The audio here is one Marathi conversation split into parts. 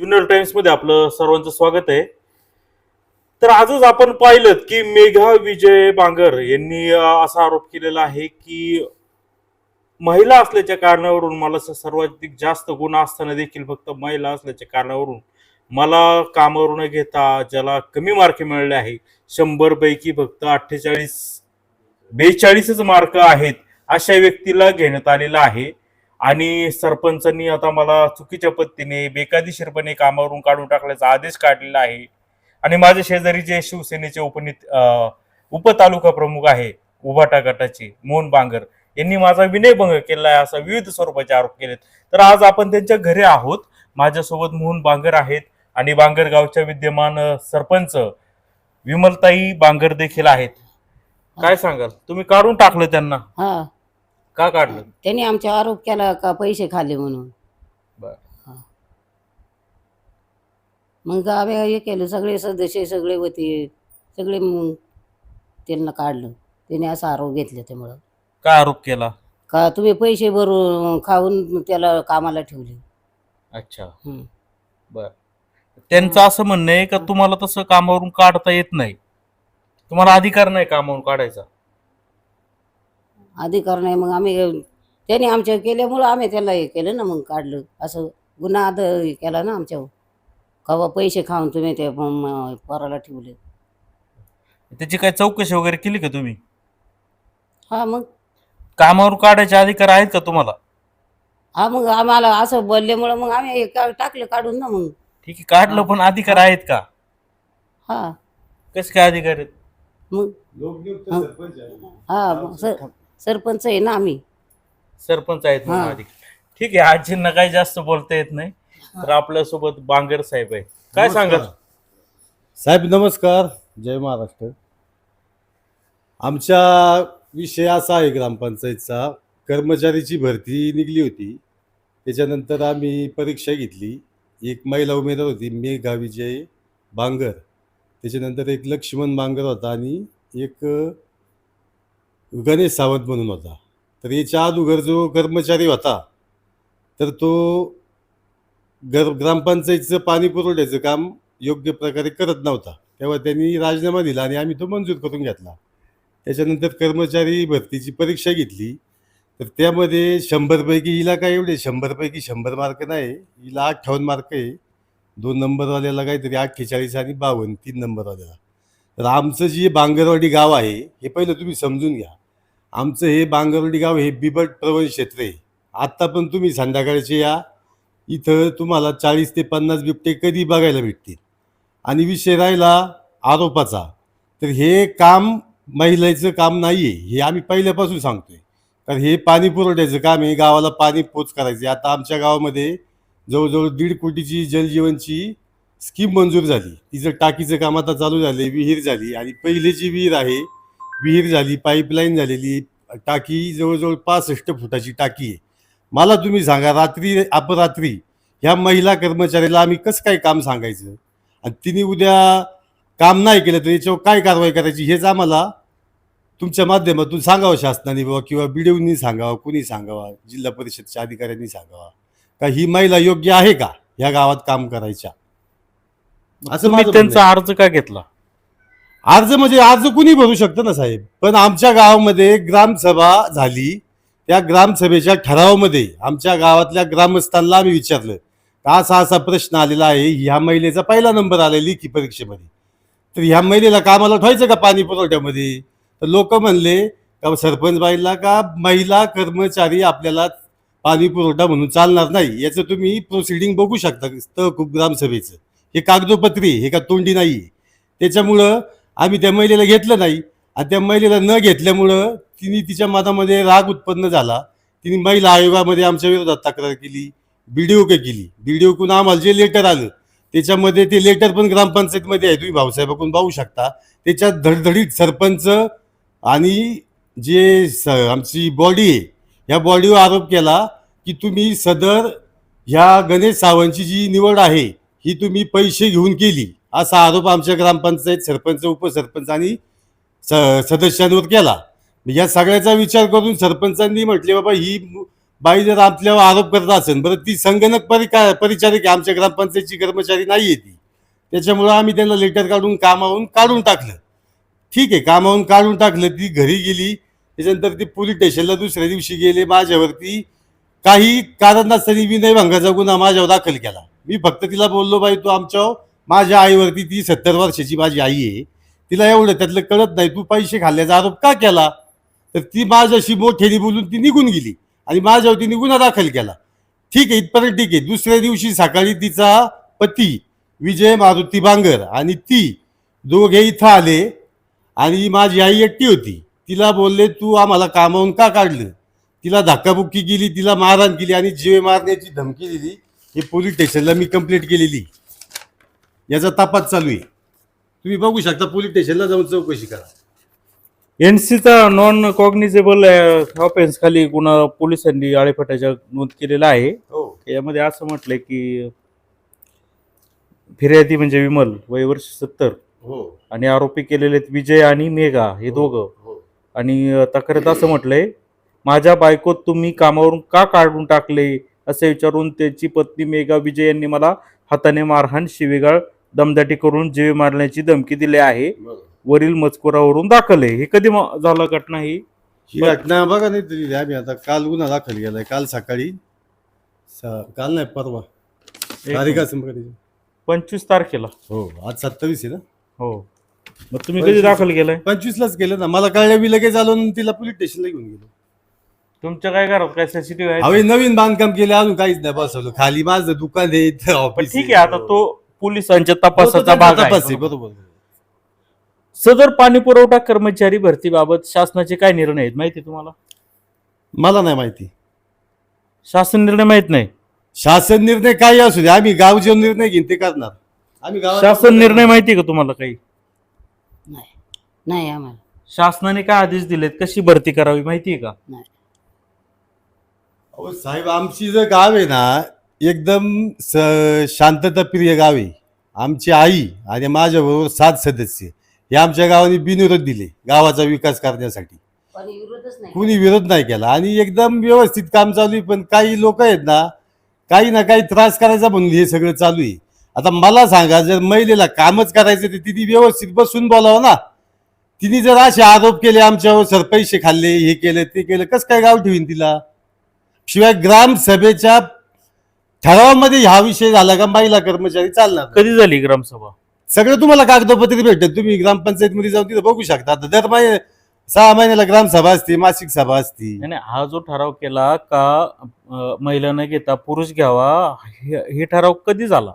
ज्युनियर टाइम्समध्ये आपलं सर्वांचं स्वागत आहे. तर आजच आपण पाहिलं की मेघा विजय बांगर यांनी असा आरोप केलेला आहे की महिला असल्याच्या कारणावरून मला सर्वाधिक जास्त गुन्हा असताना देखील फक्त महिला असल्याच्या कारणावरून मला कामावरून न घेता ज्याला कमी मार्क मिळाले आहे शंभर पैकी फक्त अठ्ठेचाळीस बेचाळीसच मार्क आहेत अशा व्यक्तीला घेण्यात आलेला आहे. आणि सरपंचांनी आता मला चुकीच्या पद्धतीने बेकायदेशीरपणे कामावरून काढून टाकल्याचा आदेश काढलेला आहे. आणि माझ्या शेजारी जे शिवसेनेचे उपनित उपतालुका प्रमुख आहे उभाटा गटाचे मोहन बांगर यांनी माझा विनयभंग केला आहे असा विविध स्वरूपाचे आरोप केलेत. तर आज आपण त्यांच्या घरी आहोत. माझ्यासोबत मोहन बांगर आहेत आणि बांगर गावच्या विद्यमान सरपंच विमलताई बांगर देखील आहेत. काय सांगाल? तुम्ही काढून टाकलं त्यांना? हा. का काढलं? त्यांनी आमच्या आरोप केला का पैसे खाल्ले म्हणून. बरं. हा. मग आम्ही हे केलं सगळे सदस्य सगळे होते सगळे मग त्यांना काढलं. त्याने असा आरोप घेतला त्यामुळं. काय आरोप केला? का तुम्ही पैसे भरून खाऊन त्याला कामाला ठेवले. अच्छा. हम्म. बर. त्यांचं असं म्हणणं आहे का तुम्हाला तसं कामावरून काढता येत नाही? तुम्हाला अधिकार नाही कामावरून काढायचा? अधिकार नाही मग आम्ही त्याने आमच्या केल्यामुळं आम्ही त्याला हे केलं ना मग काढलं. असं गुन्हा आद हे केला ना आमच्यावर कवा पैसे खाऊन तुम्ही ते म- पोराला ठेवले. त्याची काय चौकशी वगैरे केली का तुम्ही? हा मग. कामावरून काढायचे अधिकार आहेत का तुम्हाला? हा मग आम्हाला असं बोलल्यामुळं मग आम्ही हे का- टाकलं काढून ना मग. ठीक आहे काढलं पण अधिकार आहेत का? हा. कसे काय अधिकार आहेत? मग. हा. हा मग सर. सरपंच आहे ना आम्ही. सरपंच आहेत हा. ठीक आहे आजींना काही जास्त बोलता येत नाही. तर आपल्यासोबत बांगर साहेब आहे काय सांगत. साहेब नमस्कार. जय महाराष्ट्र. आमचा विषय असा आहे ग्रामपंचायतचा. कर्मचारीची भरती निघली होती. त्याच्यानंतर आम्ही परीक्षा घेतली. एक महिला उमेदवार होती मेघा विजय बांगर. त्याच्यानंतर एक लक्ष्मण बांगर होता आणि एक अ, गणेश सावंत म्हणून होता. तर याच्या अगोदर जो कर्मचारी होता तर तो गर ग्रामपंचायतचं पाणी पुरवठ्याचं काम योग्य प्रकारे करत नव्हता. तेव्हा त्यांनी राजीनामा दिला आणि आम्ही तो मंजूर करून घेतला. त्याच्यानंतर कर्मचारी भरतीची परीक्षा घेतली. तर त्यामध्ये शंभरपैकी हिला काय एवढे? शंभरपैकी शंभर मार्क नाही. हिला अठ्ठावन्न मार्क आहे. दोन नंबरवाल्याला काहीतरी अठ्ठेचाळीस आणि बावन्न तीन नंबरवाल्याला. तर आमचं जे बांगरवाडी गाव आहे हे पहिलं तुम्ही समजून घ्या. आमचं हे बांगरवडी गाव हे बिबट प्रवण क्षेत्र आहे. आत्ता पण तुम्ही संध्याकाळचे या. इथं तुम्हाला चाळीस ते पन्नास बिबटे कधी बघायला भेटतील? आणि विषय राहिला आरोपाचा. तर हे काम महिलेचं काम नाही आहे हे आम्ही पहिल्यापासून सांगतोय. कारण हे पाणी पुरवठ्याचं काम आहे गावाला पाणी पोच करायचे आता आमच्या गावामध्ये जवळजवळ दीड कोटीची जलजीवनची स्कीम मंजूर झाली. तिचं टाकीचं काम आता चालू झाले विहीर झाली. आणि पहिली जी विहीर आहे विहीर झाली पाईपलाईन झालेली टाकी जवळजवळ पासष्ट फुटाची टाकी आहे. मला तुम्ही सांगा रात्री अपरात्री ह्या महिला कर्मचाऱ्याला आम्ही कसं काय काम सांगायचं? आणि तिने उद्या काम नाही केलं तर याच्यावर काय कारवाई करायची हेच आम्हाला तुमच्या माध्यमातून सांगावं शासनाने बाबा किंवा बिडिओनी सांगावं कुणी सांगावा जिल्हा परिषदच्या अधिकाऱ्यांनी सांगावा. का ही महिला योग्य आहे का? ह्या गावात काम करायच्या. असं. त्यांचा अर्ज का घेतला? अर्ज म्हणजे अर्ज कुणी भरू शकतं ना साहेब? पण आमच्या गावामध्ये ग्रामसभा झाली. त्या ग्रामसभेच्या ठरावामध्ये आमच्या गावातल्या ग्रामस्थांना आम्ही विचारलं. का असा असा प्रश्न आलेला आहे ह्या महिलेचा पहिला नंबर आलेला की परीक्षेमध्ये. तर ह्या महिलेला कामाला ठेवायचं का पाणी पुरवठ्यामध्ये? तर लोक म्हणले का सरपंच बाईला का महिला कर्मचारी आपल्याला पाणी पुरवठा म्हणून चालणार नाही? याचं तुम्ही प्रोसिडिंग बघू शकता. तहकूब ग्रामसभेचं. हे कागदोपत्री हे का तोंडी नाही त्याच्यामुळं आम्ही त्या महिलेला घेतलं नाही. आणि त्या महिलेला न घेतल्यामुळं तिने तिच्या मनामध्ये राग उत्पन्न झाला. तिने महिला आयोगामध्ये आमच्या विरोधात तक्रार केली बी डी ओके केली. बी डी ओकून आम्हाला जे लेटर आलं त्याच्यामध्ये ते लेटर पण ग्रामपंचायतमध्ये आहे. तुम्ही भाऊसाहेबाकडून पाहू शकता. त्याच्यात धडधडीत सरपंच आणि जे स आमची बॉडी आहे ह्या बॉडीवर आरोप केला की तुम्ही सदर ह्या गणेश सावंतची जी निवड आहे ही तुम्ही पैसे घेऊन केली. असा आरोप आमच्या ग्रामपंचायत सरपंच उपसरपंच आणि स सदस्यांवर केला. म्हणजे या सगळ्याचा विचार करून सरपंचांनी म्हटले बाबा ही बाई जर आपल्यावर आरोप करत असेल बरं ती संगणक परिका परिचारिक आमच्या ग्रामपंचायतची कर्मचारी नाही आहे ती. त्याच्यामुळं आम्ही त्यांना लेटर काढून कामावून काढून टाकलं. ठीक आहे कामावून काढून टाकलं ती घरी गेली. त्याच्यानंतर ती पोलीस स्टेशनला दुसऱ्या दिवशी गेले माझ्यावरती काही कारण नसताना विनयभंगाचा गुन्हा माझ्यावर दाखल केला. मी फक्त तिला बोललो बाई तू आमच्या माझ्या आईवरती ती सत्तर वर्षाची माझी आई आहे. तिला एवढं त्यातलं कळत नाही तू पैसे खाल्ल्याचा आरोप का केला? तर ती माझ्याशी मोठ्याने बोलून ती निघून गेली आणि माझ्यावरती गुन्हा दाखल केला. ठीक आहे इथपर्यंत ठीक आहे. दुसऱ्या दिवशी सकाळी तिचा पती विजय मारुती बांगर आणि ती दोघे इथं आले आणि माझी आई एकटी होती. तिला बोलले तू आम्हाला कामावून का काढलं? तिला धक्काबुक्की केली तिला मारहाण केली आणि जीवे मारण्याची धमकी दिली. हे पोलीस स्टेशनला मी कंप्लेंट केलेली. याचा तपास चालू आहे. तुम्ही बघू शकता पोलीस स्टेशनला जाऊन चौकशी करा. एनसीचा नॉन कॉग्निजेबल ऑफेन्स खाली गुन्हा पोलिसांनी आळेफाट्याच्या नोंद केलेला आहे. हो. यामध्ये असं म्हटलंय की फिर्यादी म्हणजे विमल वय वर्ष सत्तर. हो. आणि आरोपी केलेले आहेत विजय आणि मेघा हे दोघं. हो. आणि तक्रारीत असं म्हटलंय माझ्या बायकोत तुम्ही कामावरून का काढून टाकले? असे विचारून त्याची पत्नी मेघा विजय यांनी मला हाताने मारहाण शिवेगाळ दमदाटी करून जीवे मारण्याची धमकी दिली आहे. वरील मजकुरावरून दाखल आहे. हे कधी म- झालं घटना ही? ही घटना बघा नाही तरी आम्ही आता काल गुन्हा दाखल केलाय. काल सकाळी. स- काल नाही परवा. तारीख. पंचवीस तारखेला. हो आज सत्तावीस आहे ना? हो. मग तुम्ही कधी दाखल केलंय? पंचवीसलाच केलं ना. मला कळलं मी लगेच आलो तिला पोलीस स्टेशनला घेऊन गेलो. तुमच्या काय घरात काय सीसीटीव्ही आहे? हवे नवीन बांधकाम केले अजून काहीच नाही बसवलं. खाली माझं दुकान आहे इथं पण ऑफिस ठीक आहे. आता तो पोलिसांच्या तपासाचा भाग तपास आहे बरोबर सदर पाणी पुरवठा कर्मचारी भरतीबाबत शासनाचे काय निर्णय आहेत माहिती आहे तुम्हाला? मला नाही माहिती. शासन निर्णय माहीत नाही. शासन निर्णय काही असू दे आम्ही गाव जे निर्णय घेईन ते करणार. आम्ही गावात- शासन निर्णय माहिती आहे का तुम्हाला काही? नाही नाही आम्हाला. शासनाने काय आदेश दिलेत? कशी भरती करावी माहिती आहे का? अहो साहेब आमची जे गाव आहे ना एकदम स- शांतताप्रिय गाव आहे. आमची आई आणि माझ्याबरोबर सात सदस्य हे आमच्या गावाने बिनविरोध दिले गावाचा विकास करण्यासाठी. पण विरोधच नाही कुणी विरोध नाही केला आणि एकदम व्यवस्थित काम चालू आहे पण काही लोक आहेत ना काही ना काही त्रास करायचा म्हणून हे सगळं चालू आहे. आता मला सांगा जर महिलेला कामच करायचं तर तिने व्यवस्थित बसून बोलावं ना. तिने जर असे आरोप केले आमच्यावर सर पैसे खाल्ले हे केलं ते केलं कसं काय गाव ठेवीन तिला? शिवाय ग्रामसभेच्या ठरावामध्ये हा विषय झाला का महिला कर्मचारी चालणार नाही. कधी झाली ग्रामसभा सगळं तुम्हाला कागदपत्रे भेटत तुम्ही ग्रामपंचायतमध्ये जाऊन तिथं बघू शकता. आता दर महिने सहा महिन्याला ग्रामसभा असते मासिक सभा असते. आणि हा जो ठराव केला का अं, महिला न घेता पुरुष घ्यावा हे हे ठराव कधी झाला?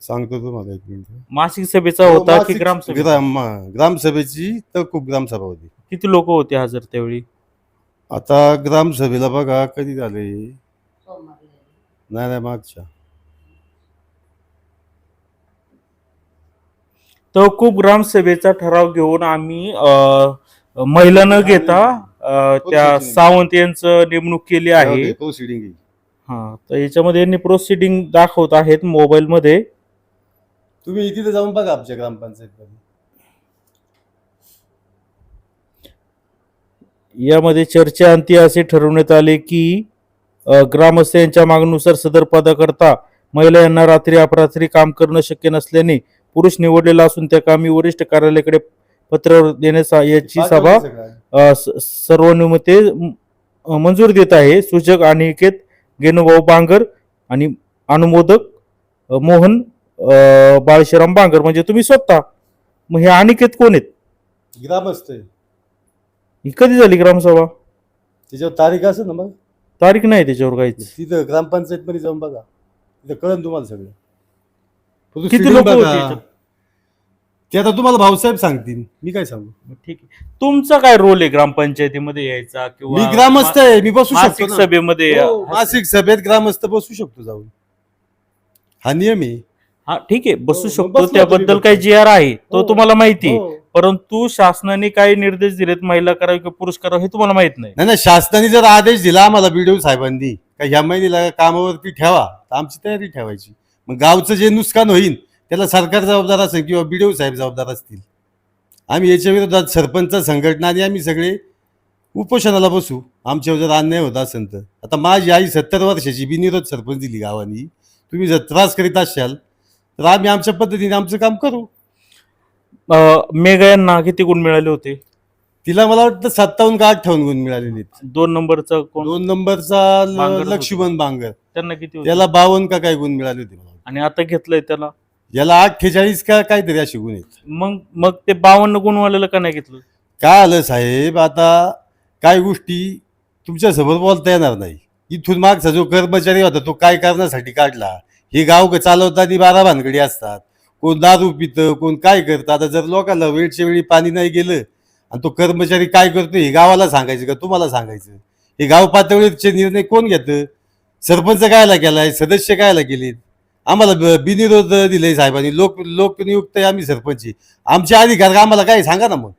सांगतो तुम्हाला एक मिनिट. मासिक सभेचा होता की ग्रामसभा ग्राम ग्रामसभेची तर खूप ग्रामसभा होती. किती लोक होते हजर त्यावेळी? आता ग्रामसभेला बघा कधी झाले? नाही नाही मागच्या. तहकूब ग्रामसभेचा ठराव घेऊन आम्ही अं, महिला न घेता अं, त्या सावंत यांचं नेमणूक केली आहे. प्रोसिडिंग हा तर याच्यामध्ये यांनी प्रोसिडिंग दाखवत आहेत मोबाईल मध्ये तुम्ही तिथे जाऊन बघा आमच्या ग्रामपंचायत यामध्ये चर्चेअंती असे ठरवण्यात आले की अ, ग्रामस्थ यांच्या मागणीनुसार सदर पदाकरता महिला यांना रात्री अपरात्री काम करणं शक्य नसल्याने पुरुष निवडलेला असून त्या कामी वरिष्ठ कार्यालयाकडे पत्र देण्यास याची सभा सर्वानुमते मंजूर देत आहे. सूचक अनिकेत गेनुभाऊ बांगर आणि अनुमोदक मोहन बाळशीराम बांगर. म्हणजे तुम्ही स्वतः. मग हे अनिकेत कोण आहेत? ग्रामस्थ ही कधी झाली ग्रामसभा त्याच्यावर तारीख असेल ना मग तारीख नाही त्याच्यावर काहीच तिथं ग्रामपंचायत मध्ये जाऊन बघा तिथं कळन तुम्हाला सगळं किती लोक बघा. होते याच्यात? ते आता तुम्हाला भाऊसाहेब सांगतील मी काय सांगू ठीक आहे तुमचा काय रोल आहे ग्रामपंचायतीमध्ये यायचा मी किंवा ग्रामस्थ आहे मी बसू शकतो मासिक ना. सभेमध्ये हो, मासिक सभेत ग्रामस्थ बसू शकतो जाऊन हा नियम आहे हा ठीक आहे बसू हो, शकतो बसलो त्याबद्दल काही. जी आर आहे तो हो. तुम्हाला माहिती आहे. हो. परंतु शासनाने काही निर्देश दिलेत महिला करावी किंवा पुरुष करावं हे तुम्हाला माहीत नाही. नाही नाही शासनाने जर आदेश दिला आम्हाला बीडीओ साहेबांनी का ह्या महिलेला कामावरती ठेवा तर आमची तयारी ठेवायची. मग गावचं जे नुकसान होईल त्याला सरकार जबाबदार असेल किंवा बीडीओ साहेब जबाबदार असतील. आम्ही याच्या विरोधात सरपंच संघटना आणि आम्ही सगळे उपोषणाला बसू. आमच्यावर जर अन्याय होत असेल तर. आता माझी आई सत्तर वर्षाची बिनविरोध सरपंच दिली गावानी. तुम्ही जर त्रास करीत असाल तर आम्ही आमच्या पद्धतीने आमचं काम करू. मेघा यांना किती गुण मिळाले होते? तिला मला वाटतं सत्तावन्न का अठ्ठावन्न गुण मिळालेले आहेत. दोन नंबरचा कोण? दोन नंबरचा ल- बांगरच होता. लक्ष्मण बांगर. त्यांना किती होते? त्याला बावन्न का काय गुण मिळाले होते मला वाटतं. आणि आता घेतलंय त्याला? याला अठ्ठेचाळीस का काहीतरी असे गुण आहेत. मग मग ते बावन्न गुणवालेलं का नाही घेतलं? काय आलं साहेब आता काय गोष्टी तुमच्यासमोर बोलता येणार नाही. इथून मागचा जो कर्मचारी होता तो काय करण्यासाठी काढला? हे गाव चालवताना बारा भानगडी असतात. कोण दारू पितं कोण काय करतं? आता जर लोकांना वेळच्या वेळी पाणी नाही गेलं आणि तो कर्मचारी काय करतो हे गावाला सांगायचं का? तुम्हाला सांगायचं. हे गाव पातळीचे निर्णय कोण घेतं? सरपंच कायला केलाय? सदस्य कायला केलेत? आम्हाला ब- दिले साहेबांनी. लोक लोकनियुक्त आहे आम्ही सरपंच आमचे अधिकार आम्हाला काय सांगा ना मग.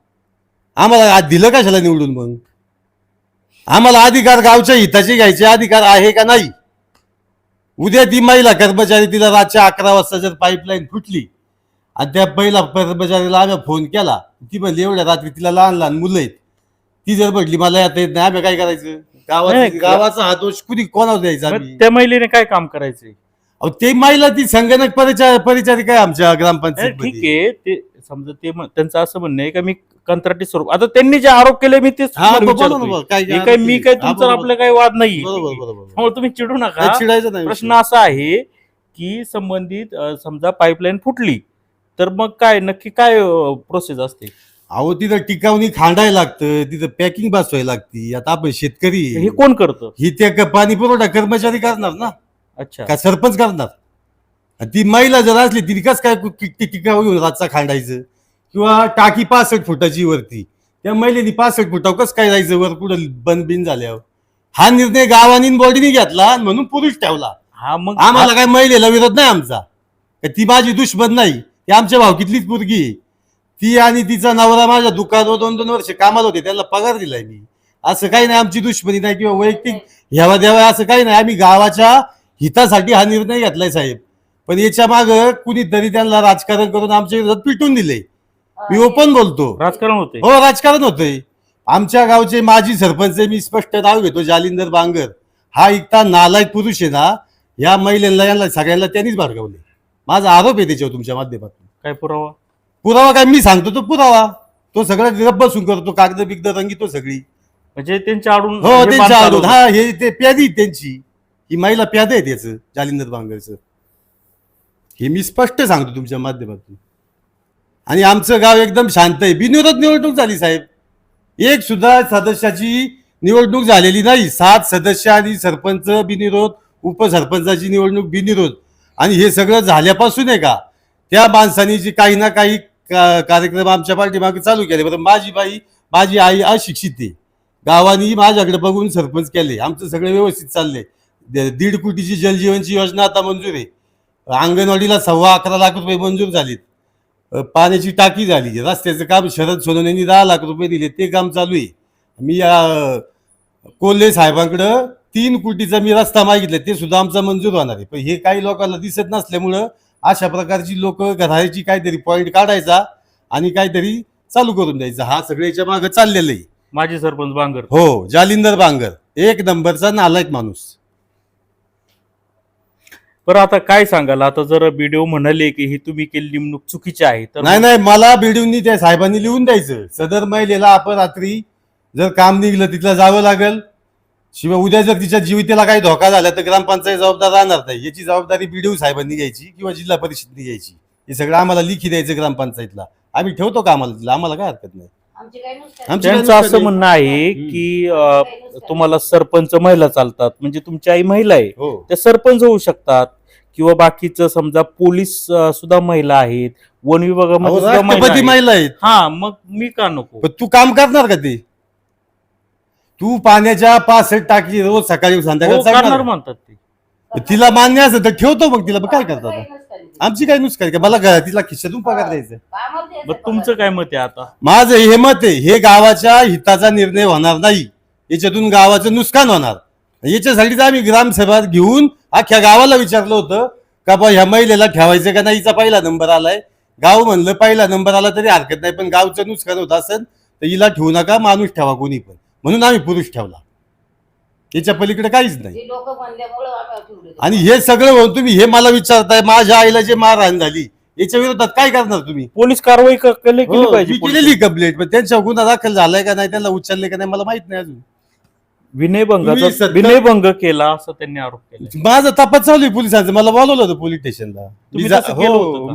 आम्हाला दिलं कशाला निवडून मग? आम्हाला अधिकार गावच्या हिताचे घ्यायचे अधिकार आहे का नाही? उद्या ती महिला कर्मचारी तिला रातच्या अकरा वाजता जर पाईपलाईन फुटली. आणि त्या पहिला कर्मचारीला आम्ही फोन केला. ती म्हणली एवढ्या रात्री तिला लहान लहान मुलं आहेत. ती जर म्हटली मला येता येत नाही आम्ही काय करायचं? गावाचा नाही, गावाचा हा दोष कुणी कोणावर द्यायचा मग आम्ही? त्या महिलेने काय काम करायचंय अहो, ते महिला ती संगणक परिचार परिचारिका आहे आमच्या ग्रामपंचायत ठीक आहे ते समजा ते म्हण- त्यांचं असं म्हणणं आहे का मी कंत्राटी स्वरूप आता त्यांनी जे आरोप केले मी हा तुम्हाला विचारतोय. बा, काय हे काय मी काय हा, तुमचं बरोबर. आपलं काही वाद नाही बरोबर बरोबर त्यामुळे तुम्ही चिडू नका. काही चिडायचं नाही प्रश्न. असा आहे की संबंधित अं, समजा पाईपलाईन फुटली तर मग काय नक्की काय प्रोसेस असते? अहो तिथं टिकावणी खांडायला लागतं तिथं पॅकिंग बसवायला लागती. आता आपण शेतकरी. हे कोण करतं? ही त्या क- पाणी पुरवठा कर्मचारी करणार ना. अच्छा. का सरपंच करणार? आणि ती महिला जर असली तिने कस काय कु- टी- टिकाव घेऊन रातचा खांडायचं? किंवा टाकी पासष्ट फुटाची वरती. त्या महिलेनी पासष्ट फुटावर कसं काय जायचं? वर कुठं बंद बिन झाल्यावर. हा निर्णय गावानी बॉडीने घेतला म्हणून पुरुष ठेवला. हा मग आम्हाला काय महिलेला विरोध नाही आमचा. का ती माझी दुश्मन नाही. ती आमच्या भावकीतलीच मुलगी. ती आणि तिचा नवरा माझ्या दुकानावर दोन दोन वर्ष कामाला होते. त्याला पगार दिलाय मी. असं काही नाही आमची दुश्मनी नाही किंवा वैयक्तिक ह्यावा द्यावा असं काही नाही. आम्ही गावाच्या हितासाठी हा निर्णय घेतलाय साहेब. पण याच्या माग कुणीतरी त्यांना राजकारण करून आमच्या विरोधात पिटून दिले मी ओपन बोलतो. राजकारण होते हो राजकारण होतंय. आमच्या गावचे माजी सरपंच आहे, मी स्पष्ट नाव घेतो जालिंदर बांगर. हा इतका नालायक पुरुष आहे ना या महिलांना यांना सगळ्यांना त्यांनीच भडकवले माझा आरोप आहे त्याच्यावर तुमच्या माध्यमातून. काय पुरावा? पुरावा काय मी सांगतो तो पुरावा. तो सगळा गप्प बसून करतो कागद बिगद रंगीतो सगळी. म्हणजे त्यांच्या आडून हो हे त्यांच्या आडून. होतं. हा हे ते प्यादी त्यांची. ही महिला प्याद आहे त्याचं जालिंदर बांगरचं. हे मी स्पष्ट सांगतो तुमच्या माध्यमातून. आणि आमचं गाव एकदम शांत आहे. बिनविरोध निवडणूक झाली साहेब. एक सुद्धा सदस्याची निवडणूक झालेली नाही. सात सदस्य आणि सरपंच बिनविरोध उपसरपंचाची निवडणूक बिनविरोध. आणि हे सगळं झाल्यापासून आहे का? त्या माणसाने जी काही ना काही का- कार्यक्रम आमच्या पाठीमागे चालू केले. बरं माझी बाई माझी आई अशिक्षित आहे. गावानी माझ्याकडे बघून सरपंच केले. आमचं सगळं व्यवस्थित चाललंय. द- दीड कोटीची जलजीवनची योजना आता मंजूर आहे. अंगणवाडीला सव्वा अकरा लाख रुपये मंजूर झालीत. पाण्याची टाकी झाली. रस्त्याचं काम शरद सोनवणे यांनी दहा लाख रुपये दिले. ते काम चालू आहे. मी कोल्हे साहेबांकडं तीन कोटीचा मी रस्ता मागितला. ते सुद्धा आमचा मंजूर होणार आहे. पण हे काही लोकांना दिसत नसल्यामुळं अशा प्रकारची लोक घराची काहीतरी पॉईंट काढायचा आणि काहीतरी चालू करून द्यायचा. हा सगळ्याच्या मागं चाललेलं आहे. माजी सरपंच बांगर. हो जालिंदर बांगर. एक नंबरचा नालायक माणूस. बरं आता काय सांगाल? आता जर बीडीओ म्हणाले की ही तुम्ही केली नेमणूक चुकीची आहे तर नाही नाही मला बिल्डिंगनी त्या साहेबांनी लिहून द्यायचं. सदर महिलेला अपरात्री जर काम निघलं तिथला जावं लागेल. शिवाय उद्या जर तिच्या जीवितेला काही धोका झाला तर ग्रामपंचायत जबाबदार राहणार नाही. याची जबाबदारी बीडीओ साहेबांनी घ्यायची किंवा जिल्हा परिषदनी घ्यायची. हे सगळं आम्हाला लिखी द्यायचं ग्रामपंचायतला. आम्ही ठेवतो का आम्हाला तिला आम्हाला काय हरकत नाही. आमची काही नुसतं- आमची काय त्यांचं असं. म्हणणं आहे. की अं, तुम्हाला सरपंच महिला चालतात. म्हणजे तुमची आई महिला आहे. हो. त्या सरपंच होऊ शकतात. किंवा बाकीचं समजा पोलीस सुद्धा महिला आहेत वन विभागामध्ये सुद्धा महिला राष्ट्रपती आहेत. महिला आहेत. हा मग मी का नको? पण तू काम करणार का ते? तू पाण्याच्या पासष्ट टाकी रोज सकाळी हो, संध्याकाळी करणार सांगणार म्हणतात ते. तिला मान्य असेल तर ठेवतो मग तिला. काय करतात. आमची काय नुसकान का मला घ- तिला खिशातून पगार द्यायचं मग तुमचं काय मत आहे आता? माझं हे मत आहे हे गावाच्या हिताचा निर्णय होणार नाही. याच्यातून गावाचं नुकसान होणार. याच्यासाठीच आम्ही ग्रामसभा घेऊन अख्ख्या गावाला विचारलं होतं का बा ह्या महिलेला ठेवायचं का नाही? हिचा पहिला नंबर आलाय. गाव म्हणलं पहिला नंबर आला तरी हरकत नाही पण गावचं नुकसान होत असेल तर हिला ठेवू नका माणूस ठेवा कोणी पण. म्हणून आम्ही पुरुष ठेवला. याच्या पलीकडे काहीच नाही. ते लोक म्हणल्यामुळं आम्ही ठेवलं आणि हे सगळं होऊन तुम्ही हे मला विचारताय माझ्या आईला जे मारहाण झाली याच्या विरोधात काय करणार तुम्ही? पोलीस कारवाई क- केली केली हो, पाहिजे मी. केलेली कंप्लेंट पण त्यांच्या गुन्हा दाखल झालाय का नाही त्यांना उचलले का नाही मला माहीत नाही अजून. विनयभंगाचा तुम्ही विनयभंग केला असं त्यांनी आरोप केला. माझा तपास चालू आहे पोलिसांचं. मला बोलवलं होतं पोलीस स्टेशनला. तुम्ही मी जा- तसं केलं हो,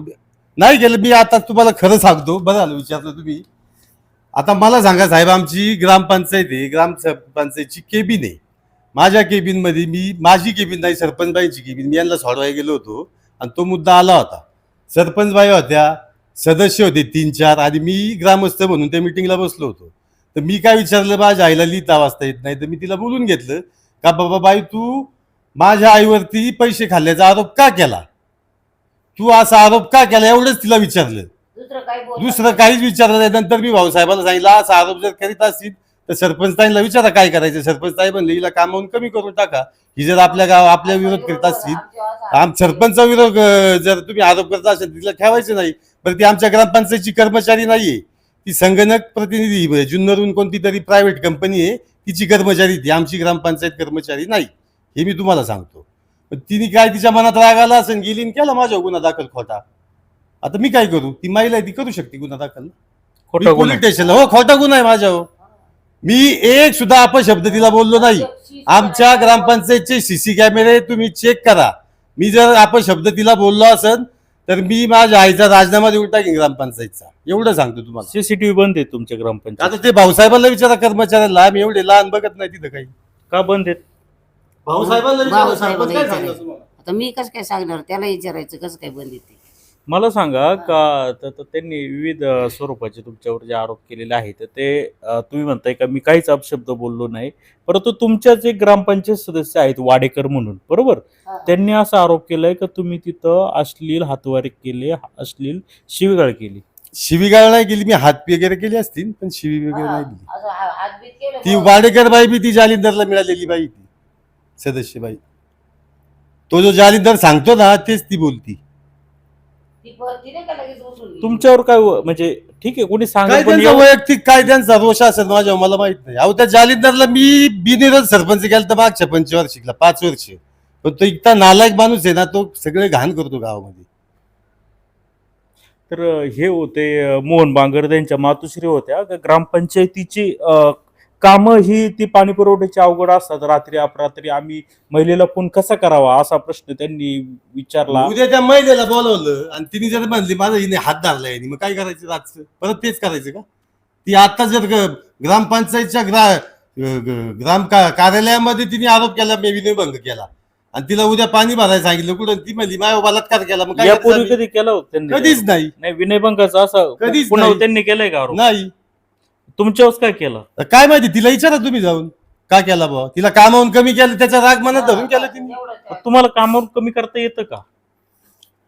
नाही केलं. मी आता तुम्हाला खरं सांगतो. बरं झालं विचारलं तुम्ही. आता मला सांगा साहेब आमची ग्रामपंचायत आहे. ग्रामपंचायतची केबिन आहे. माझ्या केबिनमध्ये मी माझी केबिन नाही सरपंचबाईंची केबिन. मी यांना सोडवायला गेलो होतो आणि तो मुद्दा आला होता. सरपंचबाई होत्या सदस्य होते तीन चार आणि मी ग्रामस्थ म्हणून त्या मिटिंगला बसलो होतो. तर मी काय विचारलं माझ्या आईला लिहिता वाचता येत नाही. तर मी तिला बोलून घेतलं का बाबा बाई तू माझ्या आईवरती पैसे खाल्ल्याचा आरोप का केला? तू असा आरोप का केला? एवढंच तिला विचारलं. दुसरं काहीच विचारलं नाही. नंतर मी भाऊसाहेबांना सांगितलं असा आरोप जर करीत असतील तर सरपंच ताईंना विचारा काय करायचं. सरपंच ताई म्हणले हिला कामावून कमी करून टाका. ही जर आपल्या गाव आपल्या विरोध करीत असतील आम सरपंच विरोध जर तुम्ही आरोप करत असाल तिला ठेवायचं नाही. बरं ती आमच्या ग्रामपंचायतची कर्मचारी नाहीये. ती संगणक प्रतिनिधी म्हणजे जुन्नरहून कोणती तरी प्रायव्हेट कंपनी आहे तिची कर्मचारी ती आमची ग्रामपंचायत कर्मचारी नाही. हे मी तुम्हाला सांगतो. पण तिने काय तिच्या मनात राग आला असेल गेली केला माझ्या गुन्हा दाखल खोटा. आता मी काय करू? ती महिला ती करू शकते गुन्हा दाखल खोटा पोलीस स्टेशनला हो खोटा गुन्हा आहे माझ्या मी एक सुद्धा अपशब्द तिला बोललो नाही. आमच्या ग्रामपंचायतचे सीसी कॅमेरे तुम्ही चेक करा. मी जर अपशब्द तिला बोललो असेल तर मी माझ्या आईचा राजीनामा देऊन टाकेन ग्रामपंचायतचा. एवढं सांगतो तुम्हाला. सीसीटीव्ही बंद आहे तुमच्या ग्रामपंचायत. आता ते भाऊसाहेबांना विचारा कर्मचाऱ्याला आम्ही एवढे लहान बघत नाही तिथं काही. का बंद आहेत? भाऊसाहेबांना विचारा, काय. सांगणार तुम्हाला? आता मी कसं काय सांगणार? त्याला विचारायचं कसं काय बंद येते मला सांगा का त- त- त्यांनी विविध स्वरूपाचे तुमच्यावर जे आरोप केलेले आहेत तर ते अ, तुम्ही म्हणताय का मी काहीच अपशब्द बोललो नाही परंतु तुमच्या जे ग्रामपंचायत सदस्य आहेत वाडेकर म्हणून बरोबर? त्यांनी असा आरोप केलाय का तुम्ही तिथं अश्लील हातवारे केले अश्लील शिवीगाळ केली? शिवीगाळ नाही केली मी हात वगैरे केली असतील पण शिवी वगैरे नाही दिली असं हा- हातबीत केलं ती. वाडेकर बाई बी ती जालिंदरला मिळालेली बाई ती सदस्य बाई. तो जो जालिंदर सांगतो ना तेच ती बोलती. ती का लगेच गेली? तुमच्यावर काय व- म्हणजे ठीक आहे कोणी सांगा काय पण त्यांचा एवढं- वैयक्तिक काय त्यांचा रोष असेल माझ्या मला माहीत नाही. अहो त्या जालिंदरला मी बिनविरोध सरपंच केला तर मागच्या पंचवार्षिकला पाच वर्ष. पण तो इतका नालायक माणूस आहे ना तो सगळे घाण करतो गावामध्ये. तर अ, हे होते अ, मोहन बांगर त्यांच्या मातुश्री होत्या. ग- ग्रामपंचायतीची अ, कामं ही ती पाणी पुरवठ्याची अवघड असतात. रात्री अपरात्री आम्ही महिलेला फोन कसा करावा असा प्रश्न त्यांनी विचारला. उद्या त्या महिलेला बोलवलं आणि तिने जर म्हणली माझा हिने हात धरला यांनी मग काय करायचं रातचं? परत तेच करायचं का? ती आता जर ग्रामपंचायतच्या ग्रा ग्राम का- कार्यालयामध्ये तिने आरोप केला मी विनयभंग केला. आणि तिला उद्या पाणी भरायला सांगितलं कुठं? ती म्हणली माझ्या बलात्कार केला. मग काय यापूर्वी करायचं कधी केलं होतं आम्ही? त्यांनी? कधीच नाही. नाही विनयभंगाचा असं कधीच पुन्हा नाही. त्यांनी केलंय का आरोप? नाही. तुमच्यावर काय केलं? तर काय माहिती तिला विचारा तुम्ही जाऊन. का केला बुवा? तिला कामावून कमी केलं त्याचा राग मनात धरून केलं तिने. तुम्हाला कामावर कमी करता येतं का?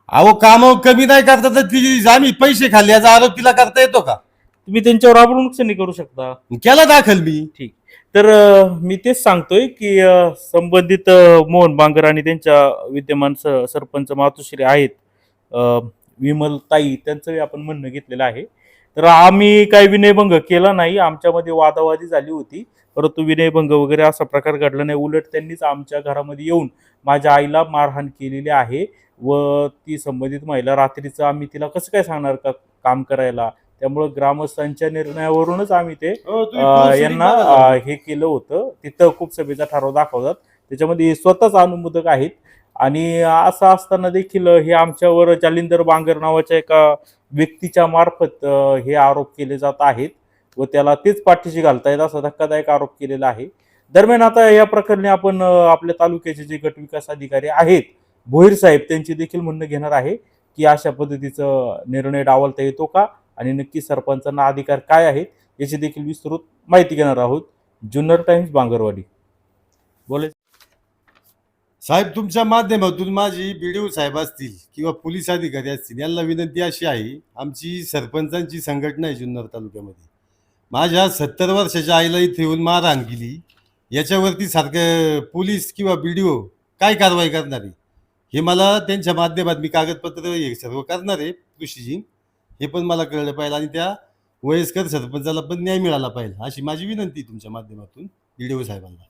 अहो कामावून कमी नाही करता तर ती आम्ही पैसे खाल्ले याचा आरोप तिला करता येतो का? तुम्ही त्यांच्यावर आबरून नुकसानी करू शकता? केला दाखल मी. तर अ, मी तेच सांगतोय की अ, संबंधित अ, मोहन बांगर आणि त्यांच्या विद्यमान स- सरपंच मातुश्री आहेत अ, विमल ताई त्यांचंही आपण म्हणणं घेतलेलं आहे. तर आम्ही काही विनयभंग केला नाही. आमच्यामध्ये वादावादी झाली होती. परंतु विनयभंग वगैरे असा प्रकार घडला नाही. उलट त्यांनीच आमच्या घरामध्ये येऊन माझ्या आईला मारहाण केलेली आहे व ती संबंधित महिला रात्रीचं आम्ही तिला कसं काय सांगणार का काम करायला? त्यामुळं ग्रामस्थांच्या निर्णयावरूनच आम्ही ते हो, यांना. हे केलं होतं. तिथं खूप सभेचा ठराव दाखवतात. त्याच्यामध्ये स्वतःच अनुमोदक आहेत. आणि असं असताना देखील हे आमच्यावर जालिंदर बांगर नावाच्या एका व्यक्तीच्या मार्फत हे आरोप केले जात आहेत व त्याला तेच पाठीशी घालतायत असा धक्कादायक आरोप केलेला आहे. दरम्यान आता या प्रकरणी आपण आपल्या तालुक्याचे जे गट विकास अधिकारी आहेत भोईर साहेब त्यांची देखील म्हणणं घेणार आहे की अशा पद्धतीचं निर्णय डावलता येतो का? आणि नक्की सरपंचांना अधिकार काय आहेत? याची देखील विस्तृत माहिती घेणार आहोत. जुन्नर टाइम्स बांगरवाडी. बोले साहेब तुमच्या माध्यमातून माझी बी डी ओ साहेब असतील किंवा पोलीस अधिकारी असतील यांना विनंती अशी आहे आमची सरपंचांची संघटना आहे जुन्नर तालुक्यामध्ये. माझ्या सत्तर वर्षाच्या आईला इथे येऊन मारहाण केली याच्यावरती सारखं पोलीस किंवा बी डी ओ काय कारवाई करणार आहे? हे मला त्यांच्या माध्यमात मी कागदपत्र हे सर्व करणार आहे कृषीजी. हे पण मला कळलं पाहिजे आणि त्या वयस्कर सरपंचाला पण न्याय मिळाला पाहिजे अशी माझी विनंती तुमच्या माध्यमातून बी डी ओ साहेबांना.